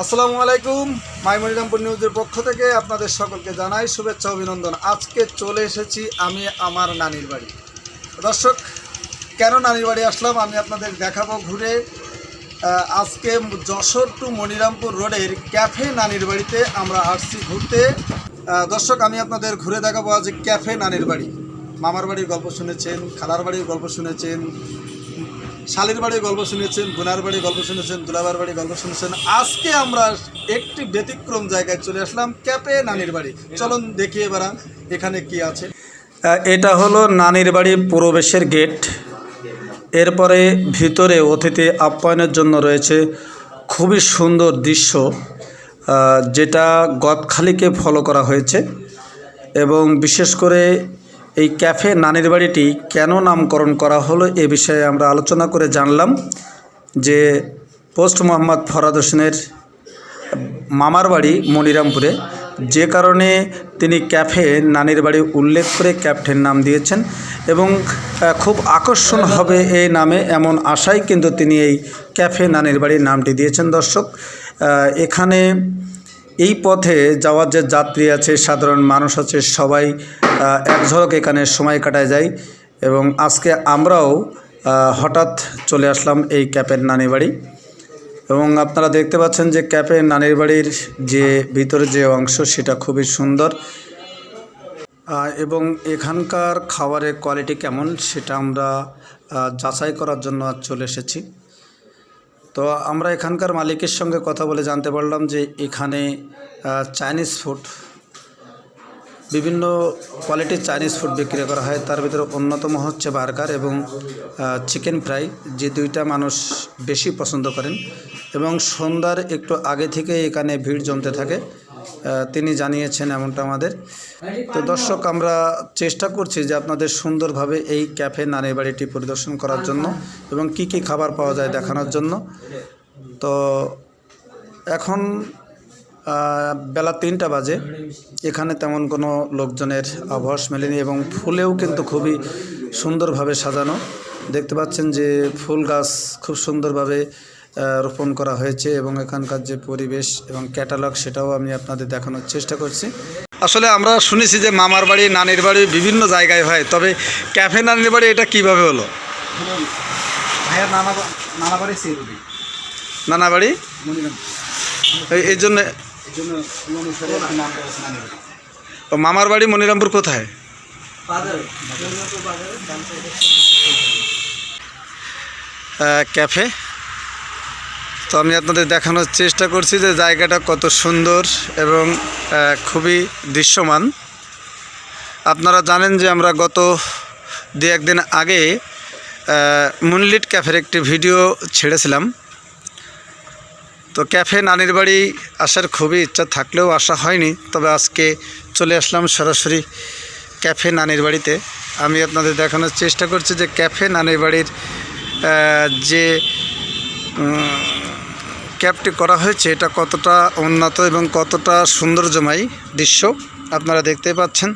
আসসালামু আলাইকুম, মাইমনিরামপুর নিউজের পক্ষ থেকে আপনাদের সকলকে জানাই শুভেচ্ছা, অভিনন্দন। আজকে চলে এসেছি আমি আমার নানির বাড়ি। দর্শক, কেন নানির বাড়ি আসলাম আমি আপনাদের দেখাবো ঘুরে। আজকে যশোর টু মনিরামপুর রোডের ক্যাফে নানির বাড়িতে আমরা আসছি ঘুরতে। দর্শক, আমি আপনাদের ঘুরে দেখাবো আজ ক্যাফে নানির বাড়ি। মামার বাড়ির গল্প শুনেছেন, খালার বাড়ির গল্প শুনেছেন শালির বাড়ির গল্প শুনেছেন বোনার বাড়ির গল্প শুনেছেন, দুলাবার বাড়ির গল্প শুনেছেন। আজকে আমরা একটি ব্যতিক্রম জায়গায় চলে আসলাম ক্যাপে নানির বাড়ি। চলুন দেখি এবার এখানে কি আছে। এটা হলো নানির বাড়ি প্রবেশের গেট। এরপরে ভিতরে অতিথি আপ্যায়নের জন্য রয়েছে খুবই সুন্দর দৃশ্য যেটা গদখালিকে ফলো করা হয়েছে। এবং বিশেষ করে এই ক্যাফে নানির বাড়িটি কেন নামকরণ করা হলো এ বিষয়ে আমরা আলোচনা করে জানলাম যে পোস্ট মোহাম্মদ ফরাদ হোসেনের মামার বাড়ি মনিরামপুরে। যে কারণে তিনি ক্যাফে নানির বাড়ি উল্লেখ করে ক্যাফের নাম দিয়েছেন এবং খুব আকর্ষণ হবে এই নামে এমন আশাই কিন্তু তিনি এই ক্যাফে নানির বাড়ির নামটি দিয়েছেন। দর্শক এখানে এই পথে যাওয়ার যে যাত্রী আছে, সাধারণ মানুষ আছে, সবাই এক ঝলক এখানে সময় কাটায় যায় এবং আজকে আমরাও হঠাৎ চলে আসলাম এই ক্যাপের নানি বাড়ি। এবং আপনারা দেখতে পাচ্ছেন যে ক্যাপে নানির বাড়ির যে ভিতরে যে অংশ, সেটা খুবই সুন্দর। এবং এখানকার খাবারের কোয়ালিটি কেমন, সেটা আমরা যাচাই করার জন্য চলে এসেছি। তো আমরা এখানকার মালিকের সঙ্গে কথা বলে জানতে পারলাম যে এখানে চাইনিজ ফুড বিভিন্ন কোয়ালিটির চাইনিজ ফুড বিক্রি করা হয়। তার ভিতরে অন্যতম হচ্ছে বার্গার এবং চিকেন ফ্রাই যে দুইটা মানুষ বেশি পছন্দ করেন এবং সন্ধ্যার একটু আগে থেকে এখানে ভিড় জমতে থাকে। তিনি জানিয়েছেন এমনটা আমাদের। তো দর্শক, আমরা চেষ্টা করছি যে আপনাদের সুন্দরভাবে এই ক্যাফে নানির বাড়িটি পরিদর্শন করার জন্য এবং কি কি খাবার পাওয়া যায় দেখানোর জন্য। তো এখন বেলা তিনটা বাজে। এখানে তেমন কোনো লোকজনের আভাস মেলেনি এবং ফুলেও কিন্তু খুবই সুন্দরভাবে সাজানো। দেখতে পাচ্ছেন যে ফুল গাছ খুব সুন্দরভাবে রোপণ করা হয়েছে এবং এখানকার যে পরিবেশ এবং ক্যাটালগ সেটাও আমি আপনাদের দেখানোর চেষ্টা করছি। আসলে আমরা শুনেছি যে মামার বাড়ি নানির বাড়ি বিভিন্ন জায়গায় হয় তবে ক্যাফে নানির বাড়ি এটা কীভাবে হলো? ভাইয়ার নানা নানা বাড়ি সেইরুডি নানা বাড়ি? এই- জন্য মামার বাড়ি মনিরামপুর কোথায়? ক্যাফে? তো আমি আপনাদের দেখানোর চেষ্টা করছি যে জায়গাটা কত সুন্দর এবং খুবই দৃশ্যমান। আপনারা জানেন যে আমরা গত দু একদিন আগে মুনলিট ক্যাফের একটি ভিডিও ছেড়েছিলাম। তো ক্যাফে নানির বাড়ি আসার খুবই ইচ্ছা থাকলেও আসা হয়নি, তবে আজকে চলে আসলাম সরাসরি ক্যাফে নানির বাড়িতে। আমি আপনাদের দেখানোর চেষ্টা করছি যে ক্যাফে নানির বাড়ির যে ক্যাবটি করা হয়েছে এটা কতটা উন্নত এবং কতটা সৌন্দর্যময় দৃশ্য আপনারা দেখতে পাচ্ছেন।